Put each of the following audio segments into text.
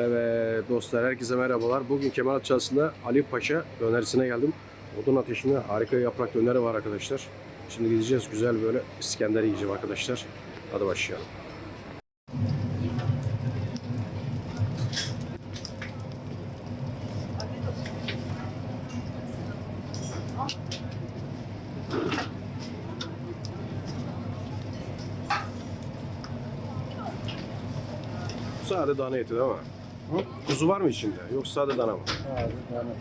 Evet dostlar herkese merhabalar. Bugün Kemal Çarşısı'nda Ali Paşa dönerisine geldim. Odun ateşinde harika yaprak döneri var arkadaşlar. Şimdi gideceğiz güzel böyle İskender yiyeceğim arkadaşlar. Hadi başlayalım. Sade dana eti değil mi? Kuzu var mı içinde? Yok sade dana mı?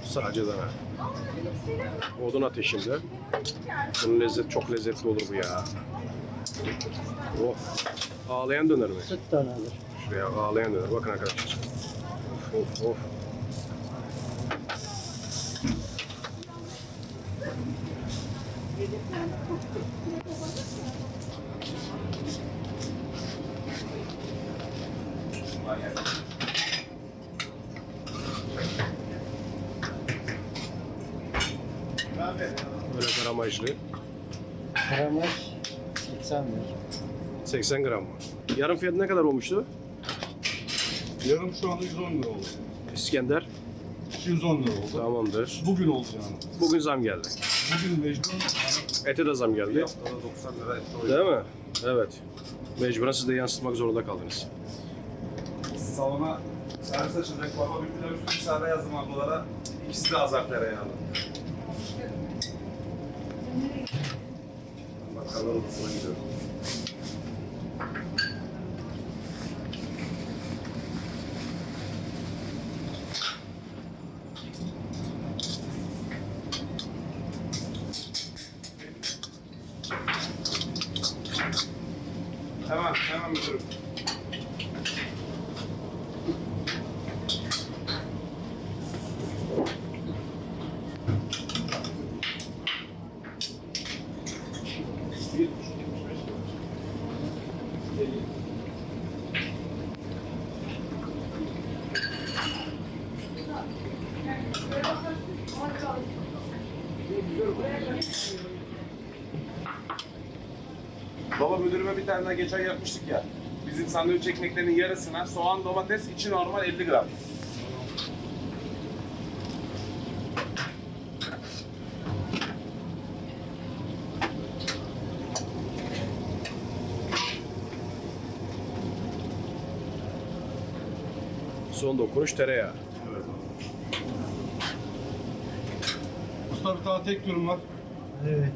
Sadece dana. Odun ateşinde. Bunun lezzet çok lezzetli olur bu ya. Oh. Ağlayan döner mi? Süt dönerdir. Şuraya ağlayan döner. Bakın arkadaşlar. Of of of. Böyle gramajlı. Gramaj 80 lira. 80 gram mı? Yarım fiyatı ne kadar olmuştu? Yarım şu anda 110 lira oldu. İskender. 210 lira oldu. Tamamdır. Bugün oldu yani. Bugün zam geldi. Bugün mecbur Ete de zam geldi. haftada 90 lira et Değil mi? Evet. Mecburen siz de yansıtmak zorunda kaldınız. Salona servis açılacak baba bir kilo üstü müsaade yazdım ablalara. İkisi de azar tereyağlı. Bakkallar odasına gidiyorum. Hemen, hemen müdürüm. Baba müdürüme bir tane daha geçen yapmıştık ya. Bizim sandviç ekmeklerinin yarısına soğan, domates, içi normal 50 gram. Son dokunuş tereyağı. Evet. Usta bir tane tek durum var. Evet.